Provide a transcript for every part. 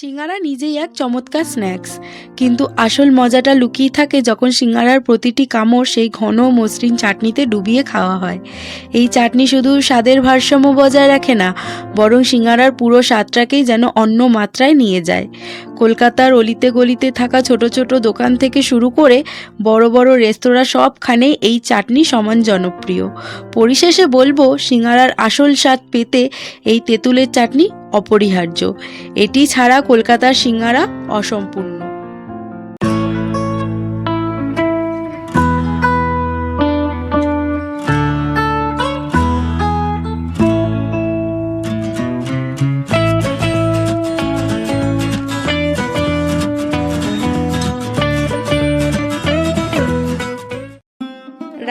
সিঙ্গারা নিজেই এক চমৎকার স্ন্যাক্স কিন্তু আসল মজাটা লুকিয়ে থাকে যখন সিঙ্গারার প্রতিটি কামড় সেই ঘন মসৃণ চাটনিতে ডুবিয়ে খাওয়া হয়। এই চাটনি শুধু স্বাদের ভারসাম্য বজায় রাখে না, বরং সিঙ্গারার পুরো স্বাদটাকেই যেন অন্য মাত্রায় নিয়ে যায়। কলকাতার অলিতে গলিতে থাকা ছোট ছোট দোকান থেকে শুরু করে বড় বড় রেস্তোরাঁ সবখানে এই চাটনি সমান জনপ্রিয়। পরিশেষে বলব, সিঙ্গারার আসল স্বাদ পেতে এই তেঁতুলের চাটনি অপরিহার্য। এটি ছাড়া কলকাতার সিঙ্গারা অসম্পূর্ণ।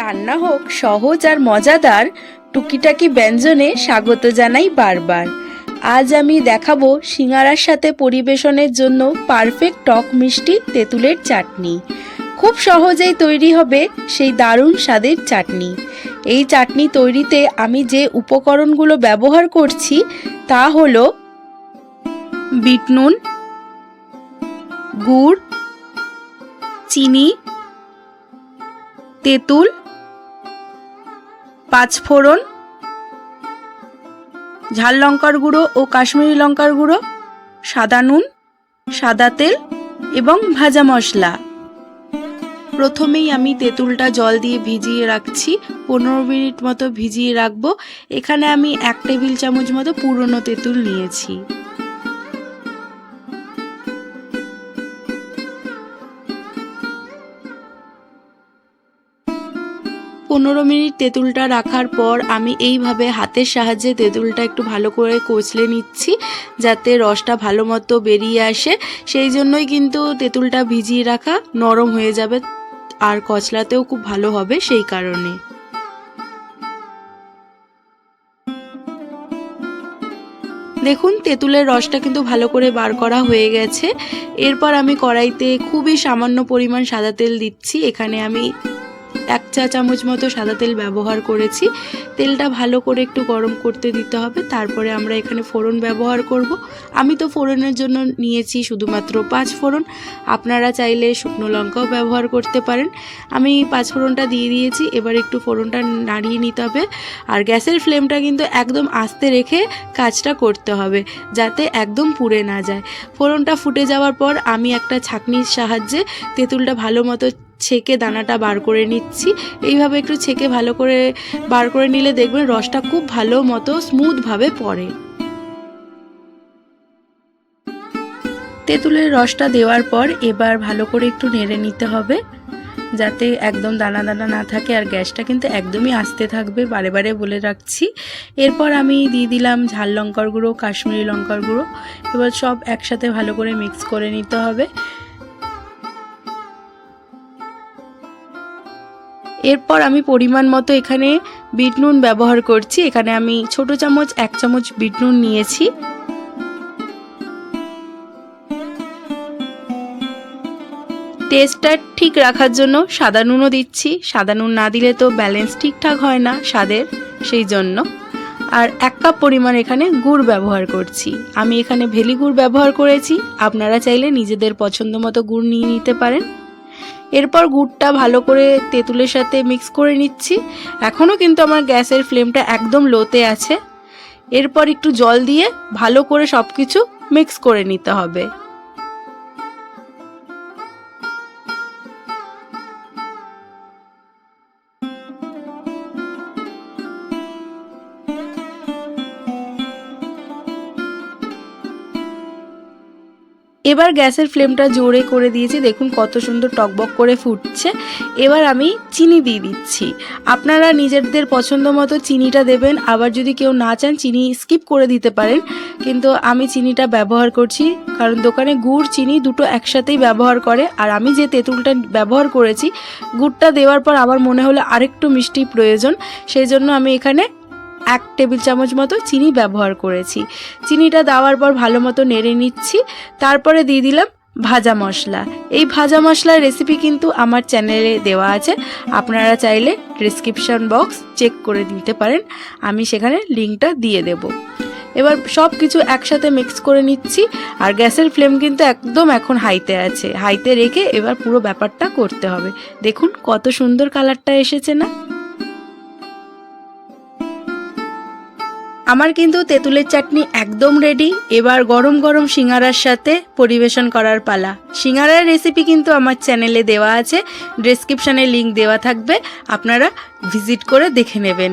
রান্না হোক, সহজ আর মজাদার, টুকিটাকি ব্যঞ্জনে স্বাগত জানাই বারবার। আজ আমি দেখাবো সিঙ্গারার সাথে পরিবেশনের জন্য পারফেক্ট টক মিষ্টি তেঁতুলের চাটনি। খুব সহজেই তৈরি হবে সেই দারুণ স্বাদের চাটনি। এই চাটনি তৈরিতে আমি যে উপকরণগুলো ব্যবহার করছি তা হলো বিট নুন, গুড়, চিনি, তেঁতুল পাঁচফোড়ন ঝাল লঙ্কার গুঁড়ো ও কাশ্মীরি লঙ্কার গুঁড়ো, সাদা নুন, সাদা তেল এবং ভাজা মশলা। প্রথমেই আমি তেঁতুলটা জল দিয়ে ভিজিয়ে রাখছি। পনেরো মিনিট মতো ভিজিয়ে রাখব। এখানে আমি এক টেবিল চামচ মতো পুরনো তেঁতুল নিয়েছি। পনেরো মিনিট তেঁতুলটা রাখার পর আমি এইভাবে হাতের সাহায্যে তেঁতুলটা একটু ভালো করে কচলে নিচ্ছি, যাতে রসটা ভালো মতো বেরিয়ে আসে। সেই জন্যই কিন্তু তেঁতুলটা ভিজিয়ে রাখা নরম হয়ে যাবে আর কচলাতেও খুব ভালো হবে সেই কারণে। দেখুন, তেঁতুলের রসটা কিন্তু ভালো করে বার করা হয়ে গেছে। এরপর আমি কড়াইতে খুবই সামান্য পরিমাণ সাদা তেল দিচ্ছি। এখানে আমি এক চা চামচ মতো সাদা তেল ব্যবহার করেছি। তেলটা ভালো করে একটু গরম করতে দিতে হবে, তারপরে আমরা এখানে ফোড়ন ব্যবহার করব। আমি তো ফোড়নের জন্য নিয়েছি শুধুমাত্র পাঁচ ফোড়ন। আপনারা চাইলে শুকনো লঙ্কাও ব্যবহার করতে পারেন। আমি পাঁচ ফোড়নটা দিয়ে দিয়েছি, এবার একটু ফোড়নটা নাড়িয়ে নিতে হবে। আর গ্যাসের ফ্লেমটা কিন্তু একদম আস্তে রেখে কাজটা করতে হবে, যাতে একদম পুড়ে না যায়। ফোড়নটা ফুটে যাওয়ার পর আমি একটা ছাঁকনির সাহায্যে তেঁতুলটা ভালো মতো ছেঁকে দানাটা বার করে নিচ্ছি। এইভাবে একটু ছেঁকে ভালো করে বার করে নিলে দেখবেন রসটা খুব ভালো মতো স্মুথভাবে পড়ে। তেঁতুলের রসটা দেওয়ার পর এবার ভালো করে একটু নেড়ে নিতে হবে। যাতে একদম দানা দানা না থাকে আর গ্যাসটা কিন্তু একদমই আস্তে থাকবে, বারে বারে বলে রাখছি। এরপর আমি দিয়ে দিলাম ঝাল লঙ্কার গুঁড়ো, কাশ্মীরি লঙ্কার গুঁড়ো। এবার সব একসাথে ভালো করে মিক্স করে নিতে হবে। এরপর আমি পরিমাণ মতো এখানে বিট নুন ব্যবহার করছি। এখানে আমি ছোট চামচ, এক চামচ বিট নুন নিয়েছি। টেস্টটা ঠিক রাখার জন্য সাদা নুনও দিচ্ছি। সাদা নুন না দিলে তো ব্যালেন্স ঠিকঠাক হয় না স্বাদের, সেই জন্য। আর এক কাপ পরিমাণ এখানে গুড় ব্যবহার করছি। আমি এখানে ভেলি গুড় ব্যবহার করেছি। আপনারা চাইলে নিজেদের পছন্দ মতো গুড় নিয়ে নিতে পারেন। এরপর গুড়টা ভালো করে তেঁতুলের সাথে মিক্স করে নিচ্ছি। এখনও কিন্তু আমার গ্যাসের ফ্লেমটা একদম লোতে আছে। এরপর একটু জল দিয়ে ভালো করে সব কিছু মিক্স করে নিতে হবে। এবার গ্যাসের ফ্লেমটা জোরে করে দিয়েছি। দেখুন কত সুন্দর টকবক করে ফুটছে। এবার আমি চিনি দিয়ে দিচ্ছি। আপনারা নিজেদের পছন্দ মতো চিনিটা দেবেন। আবার যদি কেউ না চান, চিনি স্কিপ করে দিতে পারেন। কিন্তু আমি চিনিটা ব্যবহার করছি, কারণ দোকানে গুড়, চিনি দুটো একসাথেই ব্যবহার করে। আর আমি যে তেঁতুলটা ব্যবহার করেছি, গুড়টা দেওয়ার পর আমার মনে হলো আরেকটু মিষ্টি প্রয়োজন। সেই জন্য আমি এখানে এক টেবিল চামচ মতো চিনি ব্যবহার করেছি। চিনিটা দেওয়ার পর ভালো মতো নেড়ে নিচ্ছি। তারপরে দিয়ে দিলাম ভাজা মশলা। এই ভাজা মশলার রেসিপি কিন্তু আমার চ্যানেলে দেওয়া আছে। আপনারা চাইলে ডিসক্রিপশন বক্স চেক করে দিতে পারেন। আমি সেখানে লিঙ্কটা দিয়ে দেব। এবার সব কিছু একসাথে মিক্স করে নিচ্ছি। আর গ্যাসের ফ্লেম কিন্তু একদম এখন হাইতে আছে। হাইতে রেখে এবার পুরো ব্যাপারটা করতে হবে। দেখুন কত সুন্দর কালারটা এসেছে না? আমার কিন্তু তেঁতুলের চাটনি একদম রেডি এবার গরম গরম সিঙ্গারার সাথে পরিবেশন করার পালা। সিঙ্গারার রেসিপি কিন্তু আমার চ্যানেলে দেওয়া আছে। ডেসক্রিপশানে লিঙ্ক দেওয়া থাকবে। আপনারা ভিজিট করে দেখে নেবেন।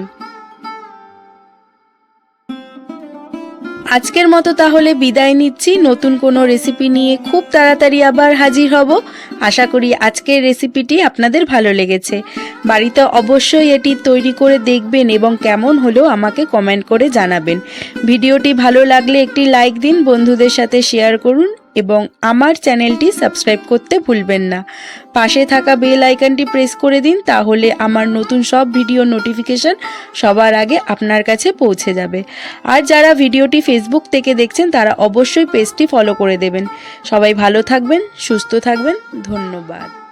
আজকের মতো তাহলে বিদায় নিচ্ছি। নতুন কোনো রেসিপি নিয়ে খুব তাড়াতাড়ি আবার হাজির হব। আশা করি আজকের রেসিপিটি আপনাদের ভালো লেগেছে। বাড়িতে অবশ্যই এটি তৈরি করে দেখবেন এবং কেমন হলো আমাকে কমেন্ট করে জানাবেন। ভিডিওটি ভালো লাগলে একটি লাইক দিন, বন্ধুদের সাথে শেয়ার করুন। এবং আমার চ্যানেলটি সাবস্ক্রাইব করতে ভুলবেন না। পাশে থাকা বেল আইকনটি প্রেস করে দিন তাহলে আমার নতুন সব ভিডিও নোটিফিকেশন সবার আগে আপনার কাছে পৌঁছে যাবে। আর যারা ভিডিওটি ফেসবুক থেকে দেখছেন তারা অবশ্যই পেজটি ফলো করে দেবেন। সবাই ভালো থাকবেন, সুস্থ থাকবেন, ধন্যবাদ।